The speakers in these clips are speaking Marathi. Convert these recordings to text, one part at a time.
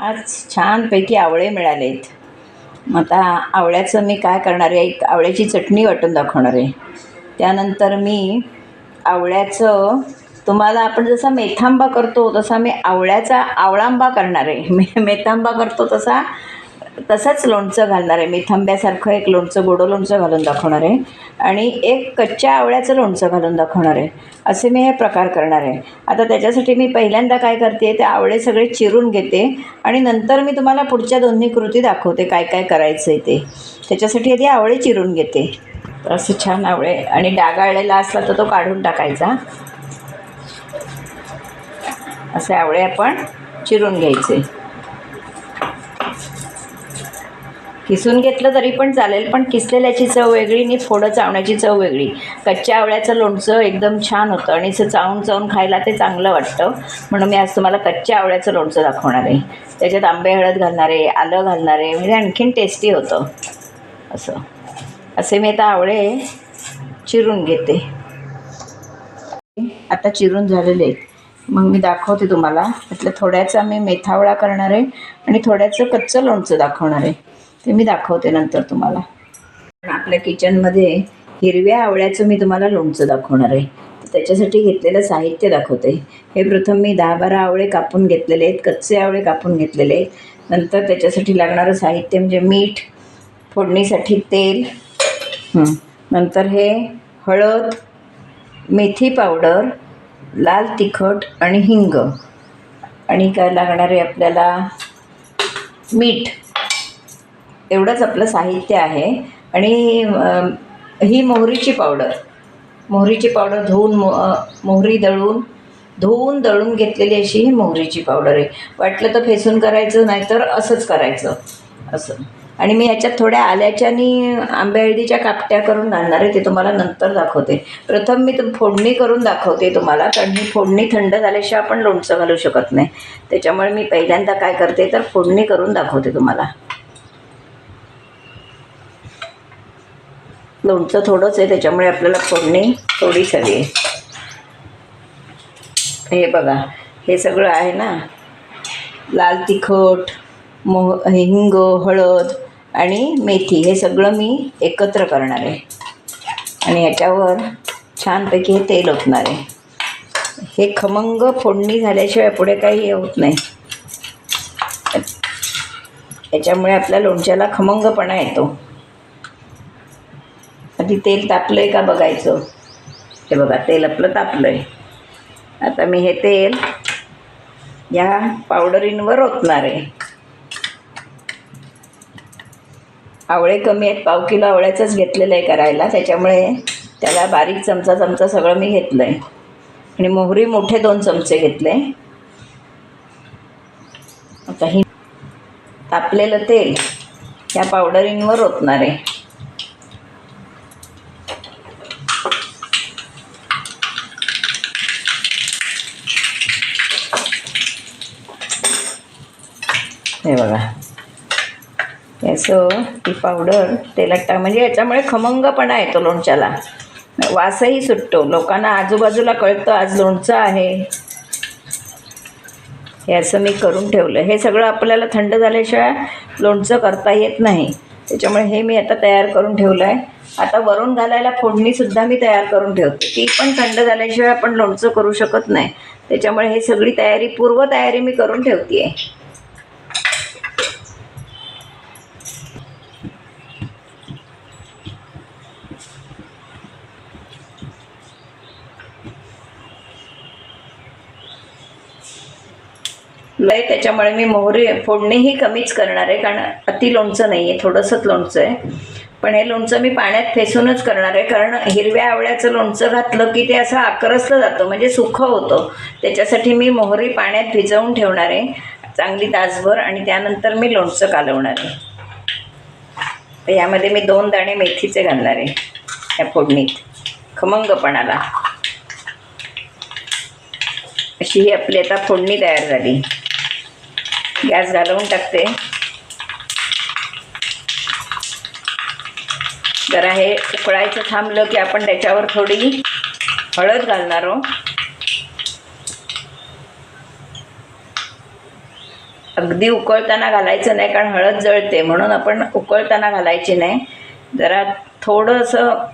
आज छानपैकी आवळे मिळाले मग आता आवळ्याचं मी काय करणार आहे? एक आवळ्याची चटणी वाटून दाखवणार आहे. त्यानंतर मी आवळ्याचं तुम्हाला आपण जसा मेथांबा करतो तसा मी आवळ्याचा आवळांबा करणार आहे. मे मेथांबा करतो तसा तसंच लोणचं घालणार आहे. मी थांब्यासारखं एक लोणचं गोडं लोणचं घालून दाखवणार आहे. आणि एक कच्च्या आवळ्याचं लोणचं घालून दाखवणार आहे. असे मी हे प्रकार करणार आहे. आता त्याच्यासाठी मी पहिल्यांदा काय करते ते आवळे सगळे चिरून घेते आणि नंतर मी तुम्हाला पुढच्या दोन्ही कृती दाखवते काय काय करायचं आहे ते. त्याच्यासाठी आधी आवळे चिरून घेते. असं असे छान आवळे आणि डागाळलेला असला तर तो काढून टाकायचा. असे आवळे आपण चिरून घ्यायचे. किसून घेतलं तरी पण चालेल पण किसलेल्याची चव वेगळी आणि फोडं चावण्याची चव वेगळी. कच्च्या आवळ्याचं लोणचं एकदम छान होतं आणि असं चावून चावून खायला ते चांगलं वाटतं. म्हणून मी आज तुम्हाला कच्च्या आवळ्याचं लोणचं दाखवणार आहे. त्याच्यात आंबे हळद घालणार आहे आलं घालणार आहे म्हणजे आणखीन टेस्टी होतं. असं. असे मी आता आवळे चिरून घेते. आता चिरून झालेले आहेत. मग मी दाखवते तुम्हाला. त्यातल्या थोड्याचा मी मेथावळा करणार आहे आणि थोड्याचं कच्चं लोणचं दाखवणार आहे. ते मी दाखवते नंतर तुम्हाला. आपल्या किचनमध्ये हिरव्या आवळ्याचं मी तुम्हाला लोणचं दाखवणार आहे. त्याच्यासाठी घेतलेलं साहित्य दाखवते. हे प्रथम मी दहा बारा आवळे कापून घेतलेले आहेत. कच्चे आवळे कापून घेतलेले आहेत. नंतर त्याच्यासाठी लागणारं साहित्य म्हणजे मीठ फोडणीसाठी तेल नंतर हे हळद मेथी पावडर लाल तिखट आणि हिंग. आणि काय लागणार आहे आपल्याला? मीठ. एवढंच आपलं साहित्य आहे. आणि ही मोहरीची पावडर. मोहरीची पावडर धुवून मो मोहरी दळून धुवून दळून घेतलेली अशी ही मोहरीची पावडर आहे. वाटलं तर फेसून करायचं नाहीतर असंच करायचं. असं. आणि मी याच्यात थोड्या आल्याच्या आणि आंबे हळदीच्या कापट्या करून घालणार आहे ते तुम्हाला नंतर दाखवते. प्रथम मी तुम फोडणी करून दाखवते तुम्हाला कारण ही फोडणी थंड झाल्याशिवाय आपण लोणचं घालू शकत नाही. त्याच्यामुळे मी पहिल्यांदा काय करते तर फोडणी करून दाखवते तुम्हाला. लोणचं थोडंच आहे त्याच्यामुळे आपल्याला फोडणी थोडीच हवी आहे. हे बघा हे सगळं आहे ना? लाल तिखट मोह हिंग हळद आणि मेथी हे सगळं मी एकत्र करणार आहे. आणि ह्याच्यावर छानपैकी हे तेल ओतणार आहे. हे खमंग फोडणी झाल्याशिवाय पुढे काही हे होत नाही. याच्यामुळे आपल्या लोणच्याला खमंगपणा येतो. आधी तेल तापलं आहे का बघायचं? हे बघा तेल आपलं तापलं आहे आता मी हे तेल या पावडरींवर ओतणार आहे. आवळे कमी आहेत पाव किलो आवळ्याचंच घेतलेलं आहे करायला त्याच्यामुळे त्याला बारीक चमचा चमचा सगळं मी घेतलं आहे आणि मोहरी मोठे दोन चमचे घेतले. आता ही तापलेलं तेल या पावडरींवर ओतणार आहे. हे बघा. याचं ती पावडर तेलात टाक म्हणजे याच्यामुळे खमंगपणा येतो लोणच्याला. वासही सुटतो. लोकांना आजूबाजूला कळतं आज लोणचं आहे. हे असं मी करून ठेवलं. हे सगळं आपल्याला थंड झाल्याशिवाय लोणचं करता येत नाही. त्याच्यामुळे हे मी आता तयार करून ठेवलं आहे आता वरून घालायला फोडणीसुद्धा मी तयार करून ठेवते. ती पण थंड झाल्याशिवाय आपण लोणचं करू शकत नाही. त्याच्यामुळे हे सगळी तयारी पूर्वतयारी मी करून ठेवते आहे लय त्याच्यामुळे मी मोहरी फोडणीही कमीच करणार आहे कारण अति लोणचं नाही आहे थोडंसंच लोणचं आहे. पण हे लोणचं मी पाण्यात फेसूनच करणार आहे कारण हिरव्या आवळ्याचं लोणचं घातलं की ते असं आकरसलं जातं म्हणजे सुखं होतं. त्याच्यासाठी मी मोहरी पाण्यात भिजवून ठेवणार आहे चांगली तासभर आणि त्यानंतर मी लोणचं कालवणार आहे. तर यामध्ये मी दोन दाणे मेथीचे घालणार आहे या फोडणीत खमंगपणाला. अशी ही आपली आता फोडणी तयार झाली. गॅस घालवून टाकते. जरा हे उकळायचं थांबलं की आपण त्याच्यावर थोडी हळद घालणार आहोत. अगदी उकळताना घालायचं नाही कारण हळद जळते म्हणून आपण उकळताना घालायची नाही. जरा थोडंसं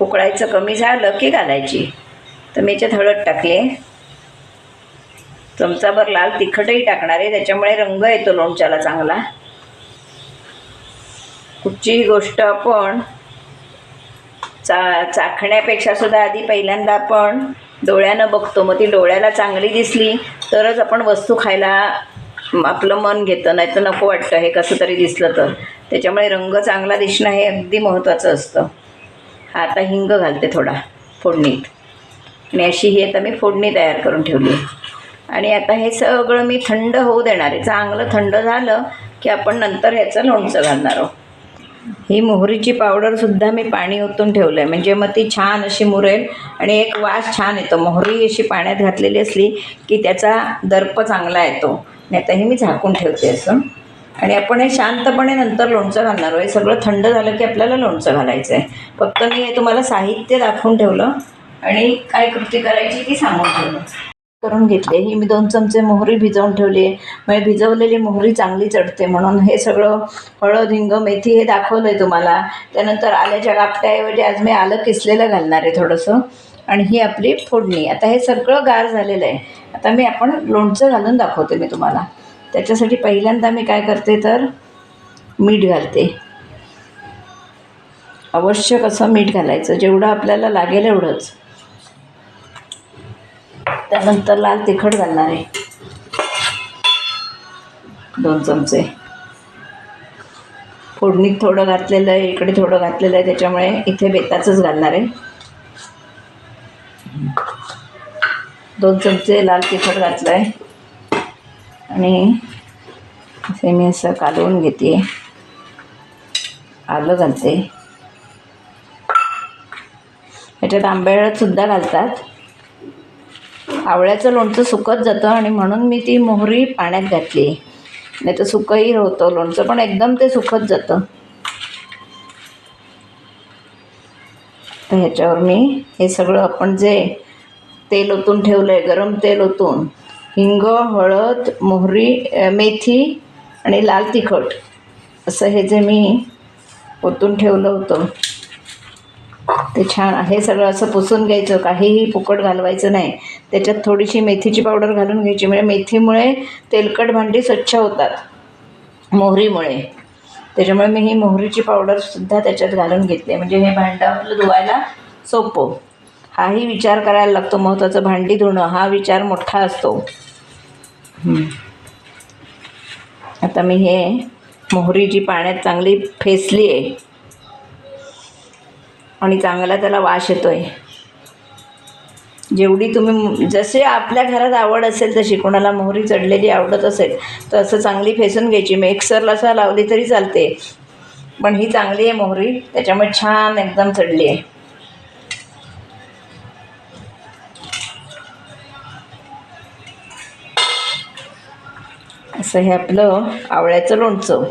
उकळायचं कमी झालं की घालायची. तर मी याच्यात हळद टाकली. चमचाभर लाल तिखटही टाकणार आहे. त्याच्यामुळे रंग येतो लोणच्याला चांगला. कुठचीही गोष्ट आपण चा चाखण्यापेक्षा सुद्धा आधी पहिल्यांदा आपण डोळ्यानं बघतो. मग ती डोळ्याला चांगली दिसली तरच आपण वस्तू खायला आपलं मन घेतं. नाही तर नको वाटतं हे कसं तरी दिसलं तर. त्याच्यामुळे रंग चांगला दिसणं हे अगदी महत्त्वाचं असतं. हा आता हिंग घालते थोडा फोडणीत. आणि अशी ही आता मी फोडणी तयार करून ठेवली आहे. आणि आता हे सगळं मी थंड होऊ देणार आहे. चांगलं थंड झालं की आपण नंतर ह्याचं लोणचं घालणार आहोत. ही मोहरीची पावडरसुद्धा मी पाणी ओतून ठेवलं आहे म्हणजे मग ती छान अशी मुरेल आणि एक वास छान येतो. मोहरी अशी पाण्यात घातलेली असली की त्याचा दर्प चांगला येतो. नाही तर हे मी झाकून ठेवते असं. आणि आपण हे शांतपणे नंतर लोणचं घालणार आहे हे सगळं थंड झालं की आपल्याला लोणचं घालायचं आहे फक्त मी हे तुम्हाला साहित्य दाखवून ठेवलं आणि काय कृती करायची ती सांगून ठेवलं. करून घेतले. ही मी दोन चमचे मोहरी भिजवून ठेवली आहे. म्हणजे भिजवलेली मोहरी चांगली चढते म्हणून हे सगळं हळद हिंग मेथी हे दाखवलं आहे तुम्हाला. त्यानंतर आल्याच्या कापट्याऐवजी आज मी आलं किसलेलं घालणार आहे थोडंसं. आणि ही आपली फोडणी. आता हे सगळं गार झालेलं आहे. आता मी आपण लोणचं घालून दाखवते मी तुम्हाला. त्याच्यासाठी पहिल्यांदा मी काय करते तर मीठ घालते. आवश्यक असं मीठ घालायचं? जेवढं आपल्याला लागेल एवढंच. त्यानंतर लाल तिखट घालणार आहे. दोन चमचे. फोडणीत थोडं घातलेलं आहे इकडे थोडं घातलेलं आहे त्याच्यामुळे इथे बेताचंच घालणार आहे. दोन चमचे लाल तिखट घातलं आहे आणि असे मी असं कालवून घेते आलं घालते. ह्याच्यात आंबेळसुद्धा घालतात. आवळ्याचं लोणचं सुकत जातं आणि म्हणून मी ती मोहरी पाण्यात घातली. नाही तर सुकंही होतं लोणचं पण एकदम ते सुकत जातं. तर ह्याच्यावर मी हे सगळं आपण जे तेल ओतून ठेवलं आहे गरम तेल ओतून हिंग हळद मोहरी मेथी आणि लाल तिखट असं हे जे मी ओतून ठेवलं होतं. ते छान हे सगळं असं पुसून घ्यायचं. काहीही फुकट घालवायचं नाही. त्याच्यात थोडीशी मेथीची पावडर घालून घ्यायची. म्हणजे मेथीमुळे तेलकट भांडी स्वच्छ होतात. मोहरीमुळे. त्याच्यामुळे मी ही मोहरीची पावडरसुद्धा त्याच्यात घालून घेतली. म्हणजे हे भांडं आपलं धुवायला सोपं. हाही विचार करायला लागतो. महत्त्वाचं भांडी धुणं हा विचार मोठा असतो. आता मी हे मोहरी जी पाण्यात चांगली फेसली आहे आणि चांगला त्याला वास येतो आहे जेवढी तुम्ही जसे आपल्या घरात आवड असेल तशी कोणाला मोहरी चढलेली आवडत असेल तर असं चांगली फेसून घ्यायची. मिक्सरला असं लावली तरी चालते. पण ही चांगली आहे मोहरी त्याच्यामुळे छान एकदम चढली आहे. असं हे आपलं आवळ्याचं लोणचं.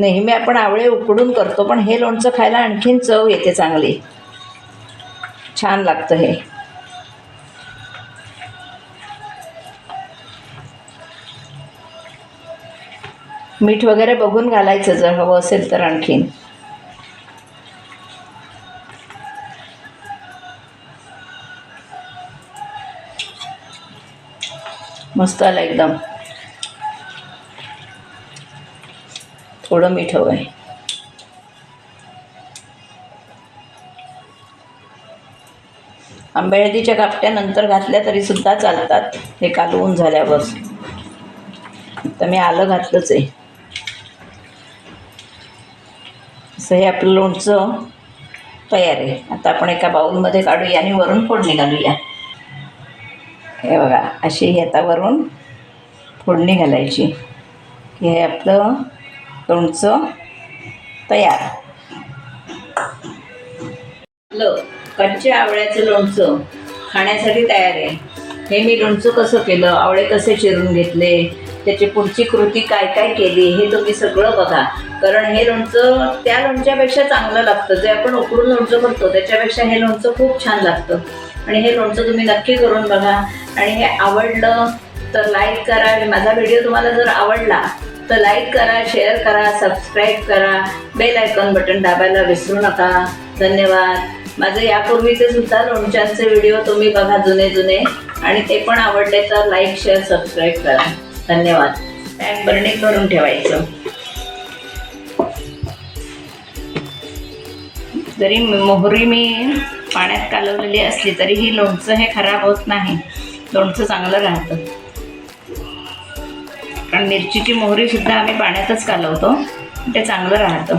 नेहमी आपण आवळे उकडून करतो पण हे लोणचं खायला आणखीन चव येते चांगली. छान लागतं हे. मीठ वगैरे बघून घालायचं जर हवं असेल तर आणखीन. मस्त आलं एकदम. थोडं मीठ हवं आहे. आंबेळदीच्या कापट्या नंतर घातल्या तरी सुद्धा चालतात. हे कालवून झाल्यावर. तर मी आलं घातलंच आहे. असं हे आपलं लोणचं तयार आहे. आता आपण एका बाऊलमध्ये काढूया आणि वरून फोडणी घालूया. हे बघा अशी ही आता वरून फोडणी घालायची. हे आपलं लोणचं तयार. आपलं कच्च्या आवळ्याचं लोणचं खाण्यासाठी तयार आहे. हे मी लोणचं कसं केलं? आवळे कसे चिरून घेतले? त्याची पुढची कृती काय काय केली? हे तुम्ही सगळं बघा. कारण हे लोणचं त्या लोणच्यापेक्षा चांगलं लागतं. जे आपण उकडून लोणचं करतो त्याच्यापेक्षा हे लोणचं खूप छान लागतं. आणि हे लोणचं तुम्ही नक्की करून बघा. आणि हे आवडलं तर लाईक करा. आणि माझा व्हिडिओ तुम्हाला जर आवडला तर लाईक करा शेअर करा सबस्क्राईब करा. बेल आयकॉन बटन दाबायला विसरू नका. धन्यवाद. माझे यापूर्वीचे सुद्धा लोणच्यांचे व्हिडिओ तुम्ही बघा जुने जुने. आणि ते पण आवडले तर लाईक शेअर सबस्क्राईब करा. धन्यवाद. पॅक बरणी करून ठेवायचं. जरी मोहरी मी पाण्यात कालवलेली असली तरी ही लोणचं हे खराब होत नाही. लोणचं चांगलं राहतं. कारण मिरचीची मोहरीसुद्धा आम्ही पाण्यातच कालवतो. ते चांगलं राहतं.